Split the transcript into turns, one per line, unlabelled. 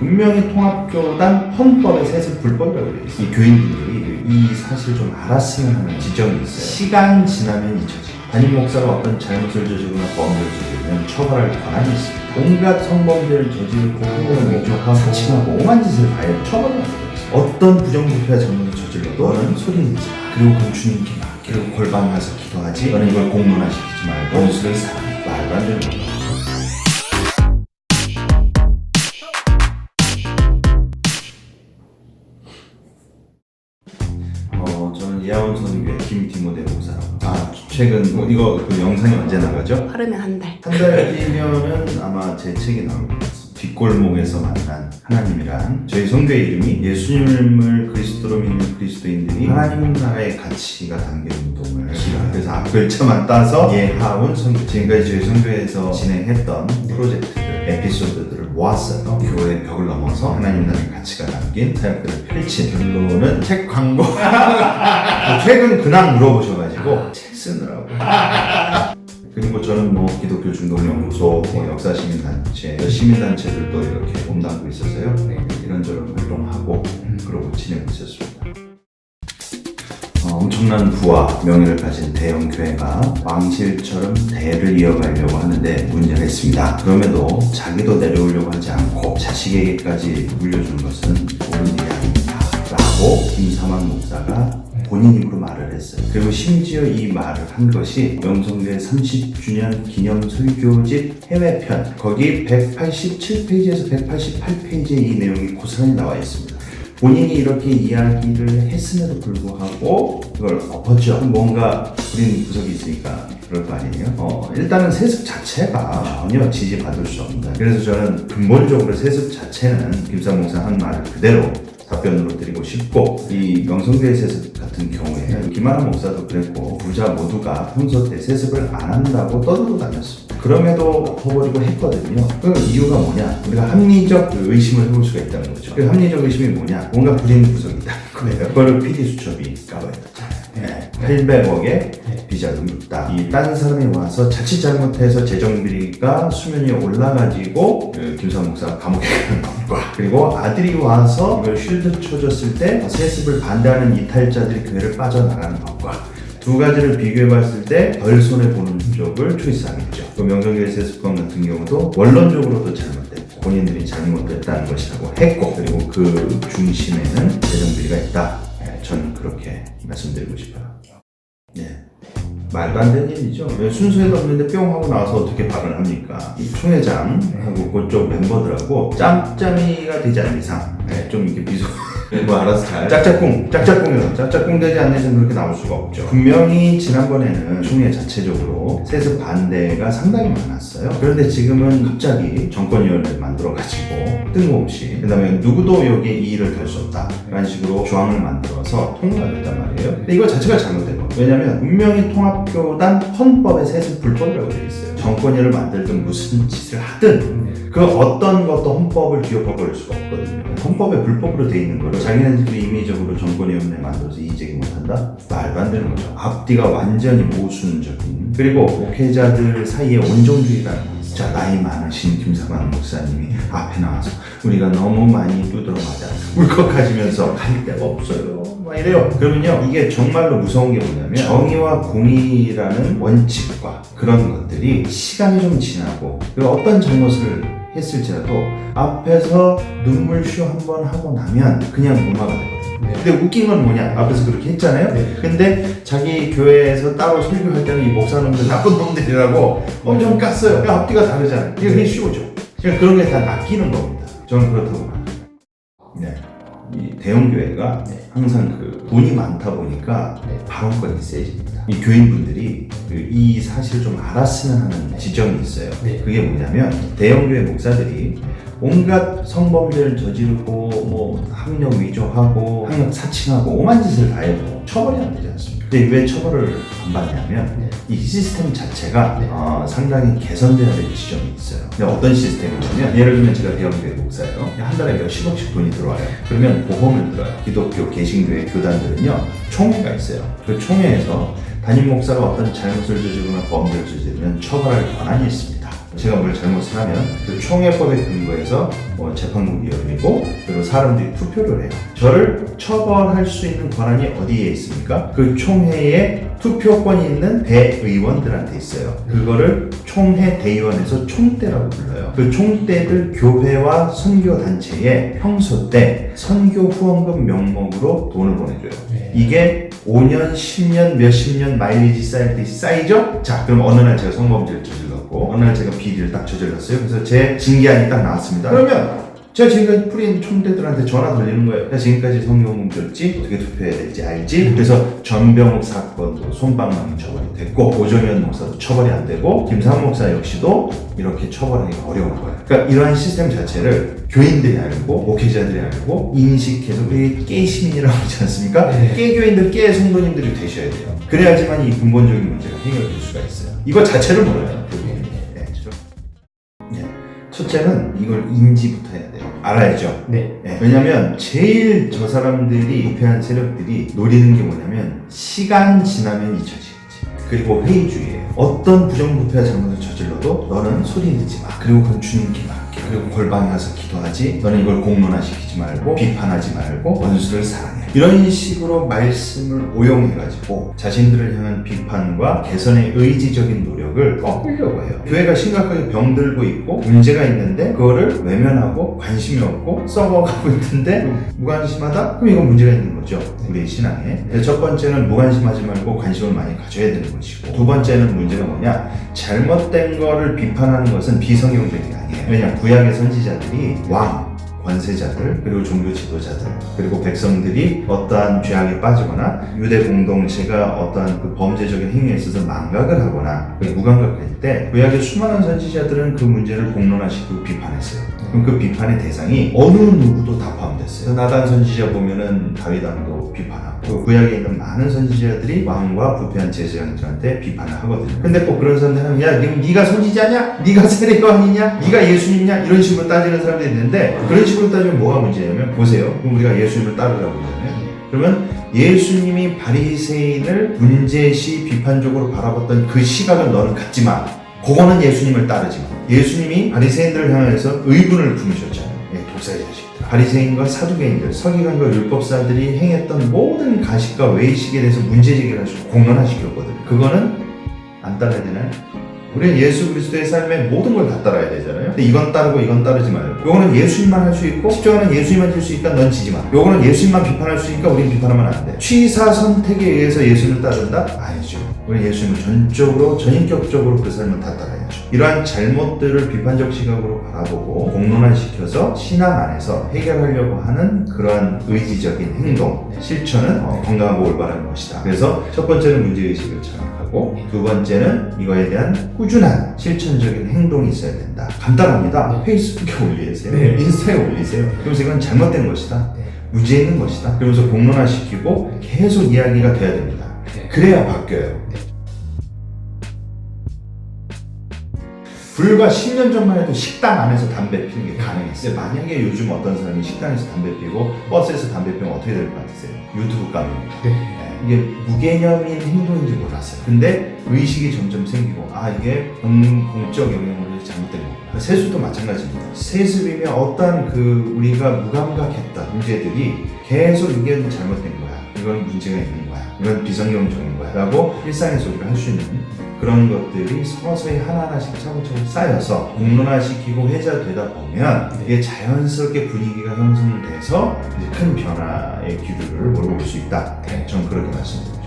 분명히 통합교단 헌법에 세습 불법이라고 되어 있어요. 이 교인들이 이 사실 좀 알았으면 하는 지점이 있어요. 시간 지나면 잊혀지. 담임 목사가 어떤 잘못을 저지르거나 범죄를 저지르면 처벌할 권한이 있습니다. 온갖 성범죄를 저지르고 위조하고 사칭하고 오만 짓을 다 해도 처벌을 안 돼요. 어떤 부정부패 잘못을 저질러도 너는 소리 내지 마. 그리고 공주님께 막 그리고 골방 가서 기도하지. 너는 이걸 공론화시키지 말고 원수를 사랑해. 말도 안 되는 거야. 저는 이하원 선교회 김디모데 목사라고. 아, 최근 뭐 이거 그 영상이 언제 나가죠?
빠르면 한 달.
한 달 뒤면은 아마 제 책이 나올 것 같습니다. 뒷골목에서 만난 하나님이란 저희 성교의 이름이 예수님을 그리스도로 믿는 그리스도인들이 하나님 나라의 가치가 담긴 운동을. 그래서 앞글자만 따서 예하운 성교 지금까지 저희 성교에서 진행했던 프로젝트들 에피소드들을 모았어요. 교회 벽을 넘어서 하나님 나라의 가치가 담긴 사역들을 펼친 결론은 책 광고 최근 근황 물어보셔가지고 책 쓰느라고 그리고 저는 뭐 기독교 중동연구소, 뭐 역사시민단체, 시민단체들도 이렇게 몸담고 있어서요. 네, 이런저런 활동하고 그러고 지내고 있었습니다. 어, 엄청난 부와 명예를 가진 대형 교회가 왕실처럼 대를 이어가려고 하는데 문제가 있습니다. 그럼에도 자기도 내려오려고 하지 않고 자식에게까지 물려주는 것은 옳은 일이 아닙니다. 라고 김사만 목사가 본인 입으로 말을 했어요. 그리고 심지어 이 말을 한 것이 명성교회 30주년 기념 설교집 해외편 거기 187페이지에서 188페이지에 이 내용이 고스란히 나와 있습니다. 본인이 이렇게 이야기를 했음에도 불구하고 그걸 엎었죠. 뭔가 부린 구석이 있으니까 그럴 거 아니에요? 어, 일단은 세습 자체가 전혀 지지받을 수 없는. 그래서 저는 근본적으로 세습 자체는 김상 목사 한 말을 그대로 답변으로 드리고 싶고 이 명성교회 세습 같은 경우에 김하나 목사도 그랬고 부자 모두가 평소 때 세습을 안 한다고 떠들고 다녔습니다. 그럼에도 엎어버리고 했거든요. 그 이유가 뭐냐? 우리가 합리적 그 의심을 해볼 수가 있다는 거죠. 그 합리적 의심이 뭐냐? 뭔가 부린 구석이 있다는 거예요. 그거를 PD 수첩이 까봐였잖아요. 네. 800억의 비자금 묻다. 이 딴 사람이 와서 자칫 잘못해서 재정비리가 수면이 올라가지고 그 김사 목사가 감옥에 가는 것과 그리고 아들이 와서 이걸 쉴드 쳐줬을 때 세습을 반대하는 이탈자들이 교회를 빠져나가는 것과 두 가지를 비교해 봤을 때 덜 손해보는 쪽을 초이스하겠죠. 그 명성교회 세습권 같은 경우도 원론적으로도 잘못됐고 본인들이 잘못됐다는 것이라고 했고 그리고 그 중심에는 재정비리가 있다. 네, 저는 그렇게 말씀드리고 싶어요. 네. 말도 안 되는 일이죠. 왜 순서에도 없는데 뿅 하고 나와서 어떻게 발언을 합니까? 이 총회장하고 그쪽 멤버들하고 짬짬이가 되지 않는 이상 네, 좀 이렇게 비속 뭐 알아서 잘. 짝짝꿍 짝짝꿍이요 짝짝꿍 되지 않는 이상 그렇게 나올 수가 없죠. 분명히 지난번에는 총회 자체적으로 세습 반대가 상당히 많았어요. 그런데 지금은 갑자기 정권위원회를 만들어가지고 뜬금없이 그 다음에 누구도 여기에 이의를 달 수 없다 이런 식으로 조항을 만들어서 통과가 됐단 말이에요. 근데 이거 자체가 잘못된 거예요. 왜냐면 분명히 통합교단 헌법에 세습 불법이라고 되어 있어요 정권위를 만들든 무슨 짓을 하든 그 어떤 것도 헌법을 뒤엎어버릴 수가 없거든요. 헌법에 불법으로 돼 있는 거를 자기네들이 임의적으로 정권위원회 만들어서 이의제기 못한다? 말도 안 되는 거죠. 앞뒤가 완전히 모순적인 그리고 목회자들 사이에 온종주의라는 자 나이 많으신 김사관 목사님이 앞에 나와서 우리가 너무 많이 두드러 맞아 울컥하시면서 갈 데가 없어요. 막 이래요. 그러면요 이게 정말로 무서운 게 뭐냐면 정의와 공의라는 원칙과 그런 것들이 시간이 좀 지나고 그 어떤 잘못을 했을지라도 앞에서 눈물 쇼 한 번 하고 나면 그냥 무마가 되거든요. 근데 웃긴 건 뭐냐? 앞에서 그렇게 했잖아요. 근데 자기 교회에서 따로 설교할 때는 이 목사님들 나쁜 놈들이라고 엄청 깠어요. 그 앞뒤가 다르잖아요. 이게 그게 쇼죠. 그러니까 그런 게 다 낚이는 겁니다. 저는 그렇다고 봅니다. 네. 이 대형 교회가 항상 그 돈이 많다 보니까 발언권이 세집니다. 이 교인분들이 그 이 사실을 좀 알았으면 하는 지점이 있어요. 그게 뭐냐면 대형 교회 목사들이 온갖 성범죄를 저지르고 뭐 학력 위조하고 학력 사칭하고 오만 짓을 다 해도 처벌이 안 되지 않습니까? 근데 왜 처벌을 안 받냐면 이 시스템 자체가 어, 상당히 개선돼야 될 지점이 있어요. 근데 어떤 시스템이냐면 예를 들면 제가 대형교회 목사예요. 한 달에 몇십억씩 돈이 들어와요. 그러면 보험을 들어요. 기독교 개신교회 교단들은요 총회가 있어요. 그 총회에서 담임 목사가 어떤 잘못을 저지르거나 범죄를 저지르면 처벌할 권한이 있습니다. 제가 뭘 잘못을 하면 그 총회법에 근거해서 뭐 재판국이 열리고 그리고 사람들이 투표를 해요. 저를 처벌할 수 있는 권한이 어디에 있습니까? 그 총회에 투표권이 있는 대의원들한테 있어요. 그거를 총회 대의원에서 총대라고 불러요. 그 총대들 교회와 선교 단체에 평소 때 선교 후원금 명목으로 돈을 보내줘요.
네.
이게 5년, 10년, 몇십 년 마일리지 쌓일 때 쌓이죠? 자, 그럼 어느 날 제가 성범죄를 저질 렀고, 어느 날 제가 비리를 딱 저질렀어요. 그래서 제 징계안이 딱 나왔습니다. 그러면 제가 지금까지 뿌린 총대들한테 전화 돌리는 거예요. 나 지금까지 성경문 줬지? 어떻게 투표해야 될지 알지? 그래서 전병욱 사건도 손방망이 처벌이 됐고, 오정현 목사도 처벌이 안 되고, 김상훈 목사 역시도 이렇게 처벌하기가 어려운 거예요. 그러니까 이러한 시스템 자체를 교인들이 알고, 목회자들이 알고, 인식해서 우리 깨 시민이라고 하지 않습니까?
네.
깨 교인들, 깨 성도님들이 되셔야 돼요. 그래야지만 이 근본적인 문제가 해결될 수가 있어요. 이거 자체를 몰라요. 첫째는 이걸 인지부터 해야 돼요. 알아야죠.
네.
네, 왜냐면 제일 저 사람들이 부패한 세력들이 노리는 게 뭐냐면 시간 지나면 잊혀지겠지. 그리고 회의주의예요. 어떤 부정부패와 잘못을 저질러도 너는 소리 내지 마. 그리고 그건 주님께 맡겨. 그리고 골방에 가서 기도하지. 너는 이걸 공론화시키지 말고 비판하지 말고 원수를 사랑해. 이런 식으로 말씀을 오용해가지고 자신들을 향한 비판과 개선의 의지적인 노력을 꺾으려고 해요. 교회가 심각하게 병들고 있고 문제가 있는데 그거를 외면하고 관심이 없고 썩어가고 있는데 무관심하다? 그럼 이건 문제가 있는 거죠. 우리의 신앙에. 그래서 첫 번째는 무관심하지 말고 관심을 많이 가져야 되는 것이고 두 번째는 문제가 뭐냐? 잘못된 거를 비판하는 것은 비성경적이 아니에요. 왜냐? 구약의 선지자들이 왕, 권세자들 그리고 종교 지도자들 그리고 백성들이 어떠한 죄악에 빠지거나 유대 공동체가 어떠한 그 범죄적인 행위에 있어서 망각을 하거나 무감각할 때 구약의 수많은 선지자들은 그 문제를 공론화시키고 비판했어요. 그럼 그 비판의 대상이 어느 누구도 다 포함됐어요. 나단 선지자 보면은 다윗왕도 비판하고 그 구약에 있는 많은 선지자들이 왕과 부패한 제사장들한테 비판을 하거든요. 근데 꼭 그런 사람들은 야, 니- 네가 선지자냐? 네가 세례요한이냐? 네가 예수님이냐? 이런 식으로 따지는 사람들이 있는데 그런 식으로 따지면 뭐가 문제냐면 보세요. 그럼 우리가 예수님을 따르라고 그러잖아요. 그러면 예수님이 바리새인을 문제시 비판적으로 바라봤던 그 시각을 너는 갖지 마. 그거는 예수님을 따르지 마. 예수님이 바리새인들을 향해서 의분을 품으셨잖아요. 예, 독사의 자식들. 바리새인과 사두개인들, 서기관과 율법사들이 행했던 모든 가식과 외식에 대해서 문제 제기를 하시고 공론화시켰거든요. 그거는 안 따라야 되나요? 우리는 예수 그리스도의 삶의 모든 걸 다 따라야 되잖아요. 근데 이건 따르고 이건 따르지 말고. 요거는 예수님만 할 수 있고 십자가는 예수님만 질 수 있으니까 넌 지지 마. 요거는 예수님만 비판할 수 있으니까 우리는 비판하면 안 돼. 취사 선택에 의해서 예수님을 따른다? 아니죠. 우리는 예수님을 전적으로 전인격적으로 그 삶을 다 따라야죠. 이러한 잘못들을 비판적 시각으로 바라보고 공론화시켜서 신앙 안에서 해결하려고 하는 그러한 의지적인 행동, 실천은 어, 건강하고 올바른 것이다. 그래서 첫 번째는 문제의식을 장악하고 두 번째는 이거에 대한 꾸준한 실천적인 행동이 있어야 된다. 간단합니다. 페이스북에 올리세요.
네.
인스타에 올리세요. 그러면서 이건 잘못된 것이다.
네.
문제 있는 것이다. 그러면서 공론화시키고 계속 이야기가 돼야 됩니다.
네.
그래야 바뀌어요. 불과 10년 전만 해도 식당 안에서 담배 피는 게 가능했어요. 만약에 요즘 어떤 사람이 식당에서 담배 피고 버스에서 담배 피면 어떻게 될 것 같으세요? 유튜브 감입니다.
네.
네, 이게 무개념인 행동인지 몰랐어요. 근데 의식이 점점 생기고 아 이게 공- 공적 영향으로 잘못된 거구나. 세수도 마찬가지입니다. 세습이면 어떤 그 우리가 무감각했던 문제들이 계속 이게 잘못된 거야. 이건 문제가 있는 거야. 이건 비성경적인 거야. 라고 일상에서 우리가 할수 있는 그런 것들이 서서히 하나하나씩 차곡차곡 쌓여서 공론화시키고 회자되다 보면 이게 자연스럽게 분위기가 형성돼서 이제 큰 변화의 기류를 몰고 올수 있다.
네.
저는 그렇게 말씀드립니다.